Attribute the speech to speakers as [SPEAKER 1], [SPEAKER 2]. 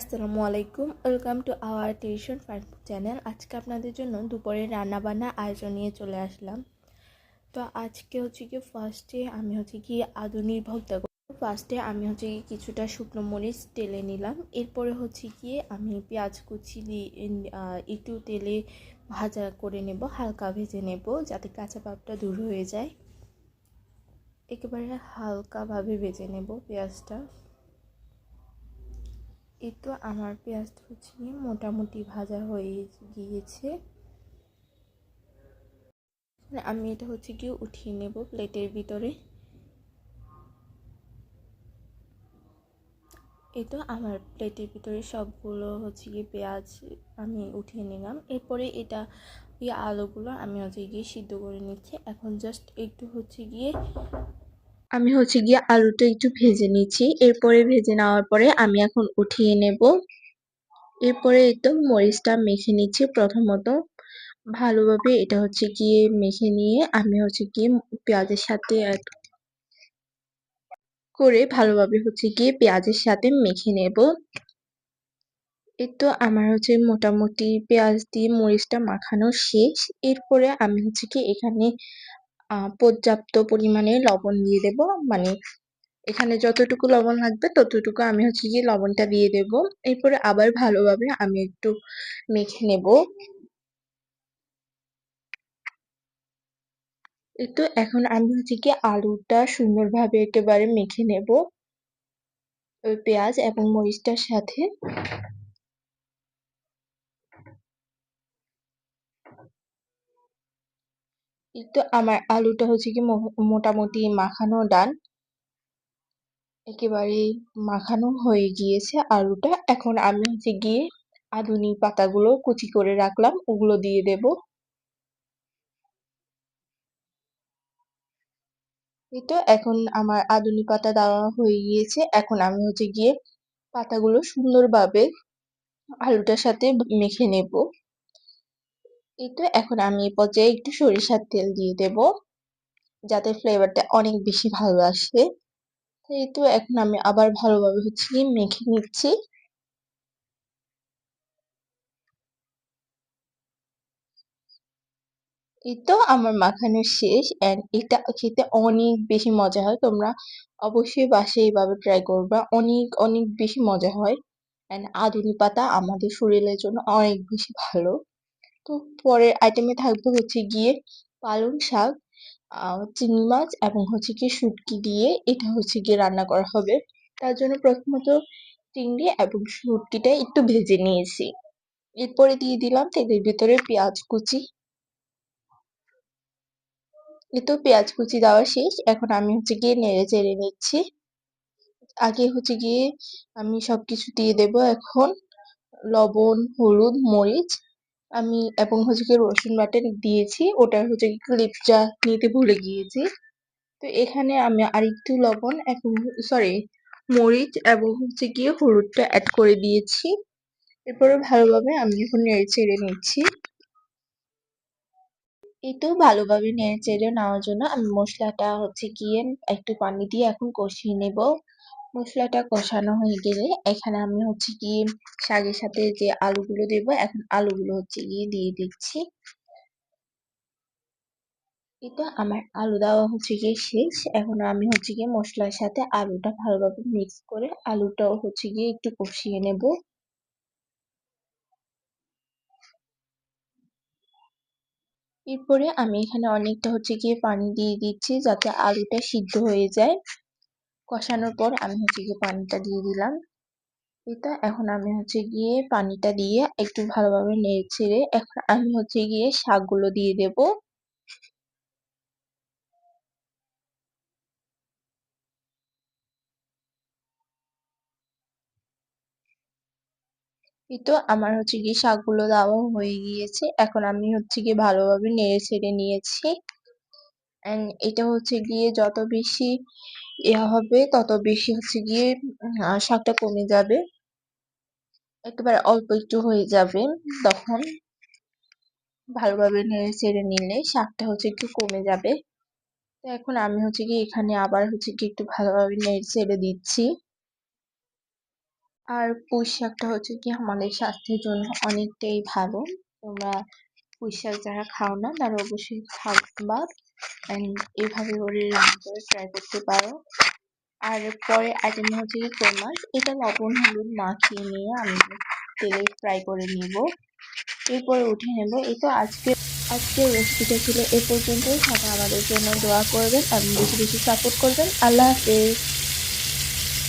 [SPEAKER 1] আসসালামু আলাইকুম। Welcome to our টেলিশন ফার্ম চ্যানেল আজকে আপনাদের জন্য দুপুরে রান্নাবান্নার আয়োজন নিয়ে চলে আসলাম। তো আজকে হচ্ছে কি ফার্স্টে আমি হচ্ছে কি আধুনিক ভক্তা ফার্স্টে আমি হচ্ছে কি কিছুটা শুকনো মরিচ তেলে নিলাম। এরপরে হচ্ছে কি আমি পেঁয়াজ কুচি দিয়ে একটু তেলে ভাজা করে নেব, হালকা ভেজে নেব যাতে কাঁচা পাপটা দূর হয়ে যায়। একেবারে হালকাভাবে ভেজে নেব পেঁয়াজটা। এই তো আমার পেঁয়াজটা হচ্ছে মোটামুটি ভাজা হয়ে গিয়েছে। আমি এটা হচ্ছে কি উঠিয়ে নেব প্লেটের ভিতরে। এই তো আমার প্লেটের ভিতরে সবগুলো হচ্ছে গিয়ে পেঁয়াজ আমি উঠিয়ে নিলাম। এরপরে এটা এই আলুগুলো আমি হচ্ছে গিয়ে সিদ্ধ করে নিচ্ছি। এখন জাস্ট একটু হচ্ছে গিয়ে আমি হচ্ছে গিয়ে আলুটা একটু ভেজে নিচ্ছি। এরপরে ভেজে নেওয়ার পরে আমি এখন উঠিয়ে নেব। এরপরে একটু মরিচটা মেখে নিচ্ছি প্রথমত। ভালোভাবে এটা হচ্ছে গিয়ে মেখে নিয়ে আমি হচ্ছে গিয়ে পেঁয়াজের সাথে করে ভালোভাবে হচ্ছে গিয়ে পেঁয়াজের সাথে মেখে নেব। এই তো আমার হচ্ছে মোটামুটি পেঁয়াজ দিয়ে মরিচটা মাখানো শেষ। এরপরে আমি হচ্ছে কি এখানে পর্যাপ্ত পরিমাণে লবণ দিয়ে দেব। মানে এখানে যতটুকু লবণ লাগবে ততটুকু আমি হচ্ছে গিয়ে লবণটা দিয়ে দেব। এরপরে আবার ভালোভাবে আমি একটু মেখে নেব। তো এখন আমি হচ্ছে কি আলুটা সুন্দরভাবে একেবারে মেখে নেব। পেঁয়াজ এবং মরিচটার সাথে। তো আমার আলুটা হচ্ছে কি মোটামুটি মাখানো ডান। একেবারে মাখানো হয়ে গিয়েছে আলুটা। এখন আমি হচ্ছে গিয়ে আধুনি পাতাগুলো কুচি করে রাখলাম, ওগুলো দিয়ে দেব। এই তো এখন আমার আধুনি পাতা দেওয়া হয়ে গিয়েছে। এখন আমি হচ্ছে গিয়ে পাতাগুলো সুন্দরভাবে আলুটার সাথে মেখে নেব। এই তো এখন আমি এই পর্যায়ে একটু সরিষার তেল দিয়ে দেব, যাতে ফ্লেভারটা অনেক বেশি ভালো আসে। এই তো এখন আমি আবার ভালোভাবে হচ্ছে মেখে নিচ্ছি। এই তো আমার মাখানো শেষ অ্যান্ড এটা খেতে অনেক বেশি মজা হয়। তোমরা অবশ্যই বাসায় এইভাবে ট্রাই করবা, অনেক অনেক বেশি মজা হয়। অ্যান্ড আধুনি পাতা আমাদের শরীরের জন্য অনেক বেশি ভালো। তো পরের আইটেমে থাকবে হচ্ছে গিয়ে পালং শাক চিংড়ি মাছ এবং হচ্ছে গিয়ে শুটকি দিয়ে এটা হচ্ছে গিয়ে রান্না করা হবে। তার জন্য প্রথমত চিংড়ি এবং শুটকিটা একটু ভেজে নিয়েছি। এরপরে দিয়ে দিলাম তেলের ভিতরে পেঁয়াজ কুচি। এই তো পেঁয়াজ কুচি দেওয়া শেষ। এখন আমি হচ্ছে গিয়ে নেড়ে চেড়ে নিচ্ছি। আগে হচ্ছে গিয়ে আমি সবকিছু দিয়ে দেব এখন লবণ, হলুদ, মরিচ আমি এবং হচ্ছে কি রসুন বাটা দিয়েছি। ওটার হচ্ছে কি ক্লিপটা নিতে ভুলে গিয়েছি। তো এখানে আমি আরেকটু লবণ এখন সরি মরিচ এবং হচ্ছে গিয়ে হলুদটা অ্যাড করে দিয়েছি। এরপরে ভালোভাবে আমি এখন নেড়ে চেড়ে নিচ্ছি। তো ভালোভাবে নেড়ে চেড়ে নেওয়ার জন্য আমি মশলাটা হচ্ছে গিয়ে একটু পানি দিয়ে এখন কষিয়ে নেব। মশলাটা কষানো হয়ে গেলে এখানে আমি হচ্ছে গিয়ে শাকের সাথে যে আলুগুলো দেব, এখন আলুগুলো হচ্ছে গিয়ে দিয়ে দিচ্ছি। এটা আমার আলু দেওয়া হচ্ছে গিয়ে শেষ। এখন আমি হচ্ছে গিয়ে মশলার সাথে আলুটা ভালোভাবে মিক্স করে আলুটাও হচ্ছে গিয়ে একটু কষিয়ে নেব। এরপরে আমি এখানে অনেকটা হচ্ছে গিয়ে পানি দিয়ে দিচ্ছি যাতে আলুটা সিদ্ধ হয়ে যায়। কষানোর পর আমি হচ্ছে গিয়ে পানিটা দিয়ে দিলাম। এটা এখন আমি হচ্ছে গিয়ে পানিটা দিয়ে একটু ভালোভাবে নেড়ে ছেড়ে এখন আমি হচ্ছে গিয়ে শাকগুলো দিয়ে দেব। তো আমার হচ্ছে গিয়ে শাকগুলো দেওয়া হয়ে গিয়েছে। এখন আমি হচ্ছে গিয়ে ভালোভাবে নেড়ে ছেড়ে নিয়েছি এটা হচ্ছে গিয়ে যত বেশি ইয়া হবে, তত বেশি হচ্ছে গিয়ে শাকটা কমে যাবে। একেবারে অল্প একটু হয়ে যাবে, তখন ভালোভাবে নেড়ে চেড়ে নিলে শাকটা হচ্ছে একটু কমে যাবে। তো এখন আমি হচ্ছে কি এখানে আবার হচ্ছে কি একটু ভালোভাবে নেড়ে চেড়ে দিচ্ছি। আর পুঁই শাকটা হচ্ছে কি আমাদের স্বাস্থ্যের জন্য অনেকটাই ভালো। তোমরা পুঁই শাক যারা খাও না, তারা অবশ্যই খাবা। এইভাবে করে রান্না করে ট্রাই করতে পারো। আর পরে আইটেম হচ্ছে কই মাছ এটা লবণ, হলুদ মাখিয়ে নিয়ে আমি তেলে ফ্রাই করে নেব। এরপরে উঠে নেব। এই তো আজকে, আজকের রেসিপিটা ছিল এ পর্যন্তই। সবাই আমাদের জন্য দোয়া করবেন এবং বেশি বেশি সাপোর্ট করবেন। আল্লাহ হাফেজ।